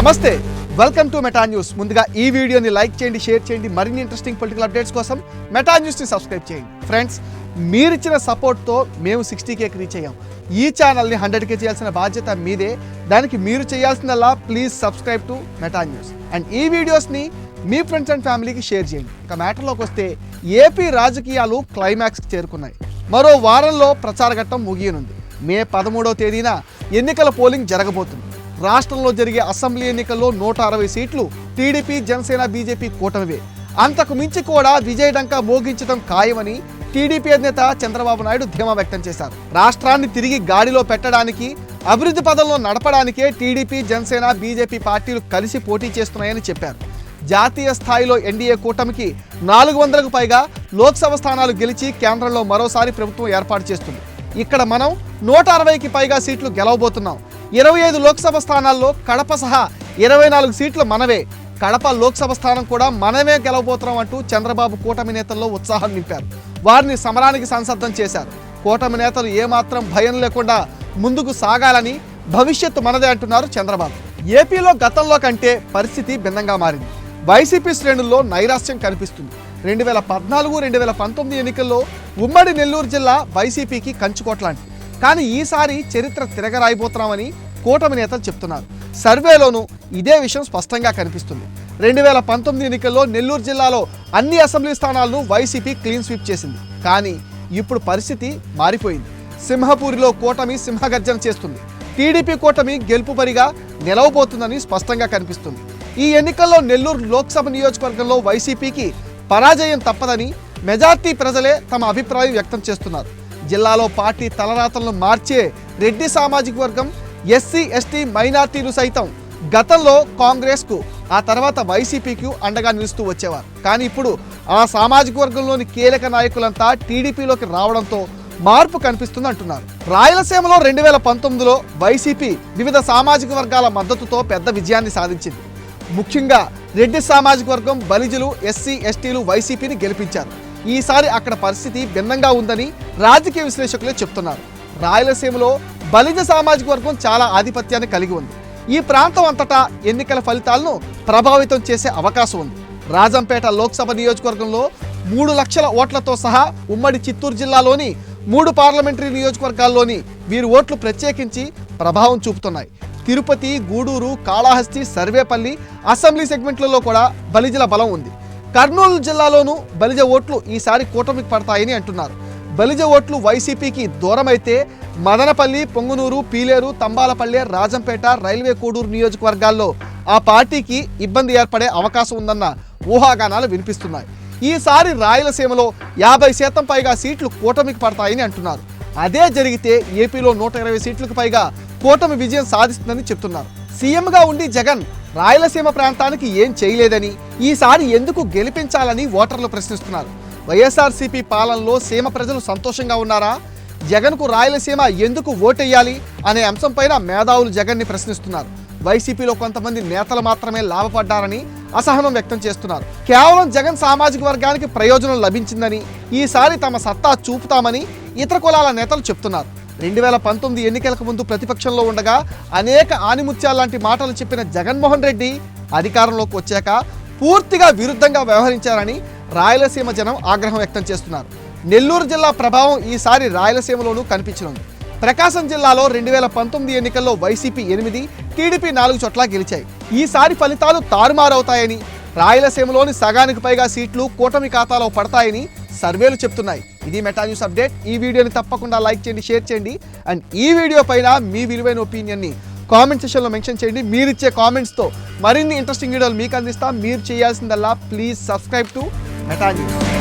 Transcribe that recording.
నమస్తే welcome to meta news ముందుగా ఈ వీడియోని లైక్ చేయండి షేర్ చేయండి. మరిన్ని ఇంట్రెస్టింగ్ పొలిటికల్ అప్డేట్స్ కోసం మెటా న్యూస్ని సబ్స్క్రైబ్ చేయండి. ఫ్రెండ్స్ మీరిచ్చిన సపోర్ట్తో మేము సిక్స్టీ కేకి రీచ్ అయ్యాం. ఈ ఛానల్ని హండ్రెడ్ కే చేయాల్సిన బాధ్యత మీదే. దానికి మీరు చేయాల్సిందల్లా please subscribe to Meta news and ఈ వీడియోస్ని మీ ఫ్రెండ్స్ అండ్ ఫ్యామిలీకి షేర్ చేయండి. ఇక మ్యాటర్లోకి వస్తే ఏపీ రాజకీయాలు క్లైమాక్స్కి చేరుకున్నాయి. మరో వారంలో ప్రచార ఘట్టం ముగియనుంది. మే పదమూడవ తేదీన ఎన్నికల పోలింగ్ జరగబోతుంది. రాష్ట్రంలో జరిగే అసెంబ్లీ ఎన్నికల్లో నూట అరవై సీట్లు టీడీపీ జనసేన బీజేపీ కూటమివే. అంతకు మించి కూడా విజయ డంకా మోగించడం ఖాయమని టీడీపీ అధినేత చంద్రబాబు నాయుడు ధీమా వ్యక్తం చేశారు. రాష్ట్రాన్ని తిరిగి గాడిలో పెట్టడానికి అభివృద్ధి పదంలో నడపడానికే టీడీపీ జనసేన బీజేపీ పార్టీలు కలిసి పోటీ చేస్తున్నాయని చెప్పారు. జాతీయ స్థాయిలో ఎన్డీఏ కూటమికి నాలుగు వందలకు పైగా లోక్సభ స్థానాలు గెలిచి కేంద్రంలో మరోసారి ప్రభుత్వం ఏర్పాటు చేస్తుంది. ఇక్కడ మనం నూట అరవైకి పైగా సీట్లు గెలవబోతున్నాం. ఇరవై ఐదు లోక్సభ స్థానాల్లో కడప సహా ఇరవై నాలుగు సీట్లు మనవే. కడప లోక్సభ స్థానం కూడా మనమే గెలవబోతున్నాం అంటూ చంద్రబాబు కూటమి నేతల్లో ఉత్సాహం నింపారు. వారిని సమరానికి సంసద్ధం చేశారు. కూటమి నేతలు ఏమాత్రం భయం లేకుండా ముందుకు సాగాలని భవిష్యత్తు మనదే అంటున్నారు చంద్రబాబు. ఏపీలో గతంలో కంటే పరిస్థితి భిన్నంగా మారింది. వైసీపీ శ్రేణుల్లో నైరాశ్యం కనిపిస్తుంది. రెండు వేల పద్నాలుగు రెండు వేల పంతొమ్మిది ఎన్నికల్లో ఉమ్మడి నెల్లూరు జిల్లా వైసీపీకి కంచుకోట్లాంటి కానీ ఈసారి చరిత్ర తిరగరాయిపోతున్నామని కూటమి నేతలు చెప్తున్నారు. సర్వేలోనూ ఇదే విషయం స్పష్టంగా కనిపిస్తుంది. రెండు వేల పంతొమ్మిది ఎన్నికల్లో నెల్లూరు జిల్లాలో అన్ని అసెంబ్లీ స్థానాలను వైసీపీ క్లీన్ స్వీప్ చేసింది. కానీ ఇప్పుడు పరిస్థితి మారిపోయింది. సింహపూరిలో కూటమి సింహగర్జన చేస్తుంది. టీడీపీ కూటమి గెలుపు పరిగా నిలవబోతుందని స్పష్టంగా కనిపిస్తుంది. ఈ ఎన్నికల్లో నెల్లూరు లోక్సభ నియోజకవర్గంలో వైసీపీకి పరాజయం తప్పదని మెజార్టీ ప్రజలే తమ అభిప్రాయం వ్యక్తం చేస్తున్నారు. జిల్లాలో పార్టీ తలరాతలను మార్చే రెడ్డి సామాజిక వర్గం ఎస్సీ ఎస్టీ మైనార్టీలు సైతం గతంలో కాంగ్రెస్కు ఆ తర్వాత వైసీపీకి అండగా నిలుస్తూ వచ్చేవారు. కానీ ఇప్పుడు ఆ సామాజిక వర్గంలోని కీలక నాయకులంతా టీడీపీలోకి రావడంతో మార్పు కనిపిస్తుంది అంటున్నారు. రాయలసీమలో రెండు వేల పంతొమ్మిదిలో వైసీపీ వివిధ సామాజిక వర్గాల మద్దతుతో పెద్ద విజయాన్ని సాధించింది. ముఖ్యంగా రెడ్డి సామాజిక వర్గం బలిజులు ఎస్సీ ఎస్టీలు వైసీపీని గెలిపించారు. ఈసారి అక్కడ పరిస్థితి భిన్నంగా ఉందని రాజకీయ విశ్లేషకులే చెప్తున్నారు. రాయలసీమలో బలిజ సామాజిక వర్గం చాలా ఆధిపత్యాన్ని కలిగి ఉంది. ఈ ప్రాంతం అంతటా ఎన్నికల ఫలితాలను ప్రభావితం చేసే అవకాశం ఉంది. రాజంపేట లోక్సభ నియోజకవర్గంలో మూడు లక్షల ఓట్లతో సహా ఉమ్మడి చిత్తూరు జిల్లాలోని మూడు పార్లమెంటరీ నియోజకవర్గాల్లోని వీరి ఓట్లు ప్రత్యేకించి ప్రభావం చూపుతున్నాయి. తిరుపతి గూడూరు కాళహస్తి సర్వేపల్లి అసెంబ్లీ సెగ్మెంట్లలో కూడా బలిజల బలం ఉంది. కర్నూలు జిల్లాలోనూ బలిజ ఓట్లు ఈసారి కూటమికి పడతాయని అంటున్నారు. బలిజ ఓట్లు వైసీపీకి దూరమైతే మదనపల్లి పొంగునూరు పీలేరు తంబాలపల్లె రాజంపేట రైల్వే కోడూరు నియోజకవర్గాల్లో ఆ పార్టీకి ఇబ్బంది ఏర్పడే అవకాశం ఉందన్న ఊహాగానాలు వినిపిస్తున్నాయి. ఈసారి రాయలసీమలో యాభై శాతం పైగా సీట్లు కూటమికి పడతాయని అంటున్నారు. అదే జరిగితే ఏపీలో నూట ఇరవై సీట్లకు పైగా కూటమి విజయం సాధిస్తుందని చెప్తున్నారు. సీఎంగా ఉండి జగన్ రాయలసీమ ప్రాంతానికి ఏం చేయలేదని ఈసారి ఎందుకు గెలిపించాలని ఓటర్లు ప్రశ్నిస్తున్నారు. వైఎస్ఆర్సీపీ పాలనలో సీమ ప్రజలు సంతోషంగా ఉన్నారా? జగన్కు రాయలసీమ ఎందుకు ఓటెయ్యాలి అనే అంశంపైన మేధావులు జగన్ని ప్రశ్నిస్తున్నారు. వైసీపీలో కొంతమంది నేతలు మాత్రమే లాభపడ్డారని అసహనం వ్యక్తం చేస్తున్నారు. కేవలం జగన్ సామాజిక వర్గానికి ప్రయోజనం లభించిందని ఈసారి తమ సత్తా చూపుతామని ఇతర కులాల నేతలు చెప్తున్నారు. రెండు వేల పంతొమ్మిది ఎన్నికలకు ముందు ప్రతిపక్షంలో ఉండగా అనేక ఆనిముత్యాల లాంటి మాటలు చెప్పిన జగన్మోహన్ రెడ్డి అధికారంలోకి వచ్చాక పూర్తిగా విరుద్ధంగా వ్యవహరించారని రాయలసీమ జనం ఆగ్రహం వ్యక్తం చేస్తున్నారు. నెల్లూరు జిల్లా ప్రభావం ఈసారి రాయలసీమలోనూ కనిపించనుంది. ప్రకాశం జిల్లాలో రెండు వేల పంతొమ్మిది ఎన్నికల్లో వైసీపీ ఎనిమిది టీడీపీ నాలుగు చోట్ల గెలిచాయి. ఈసారి ఫలితాలు తారుమారవుతాయని రాయలసీమలోని సగానికి పైగా సీట్లు కూటమి ఖాతాలో పడతాయని సర్వేలు చెప్తున్నాయి. ఇది మెటా న్యూస్ అప్డేట్ ఈ వీడియోని తప్పకుండా లైక్ చేయండి షేర్ చేయండి. అండ్ ఈ వీడియో పైన మీ విలువైన ఒపీనియన్ని కామెంట్ సెషన్లో మెన్షన్ చేయండి. మీరు ఇచ్చే కామెంట్స్తో మరిన్ని ఇంట్రెస్టింగ్ వీడియోలు మీకు అందిస్తాం. మీరు చేయాల్సిందల్లా please subscribe to Meta news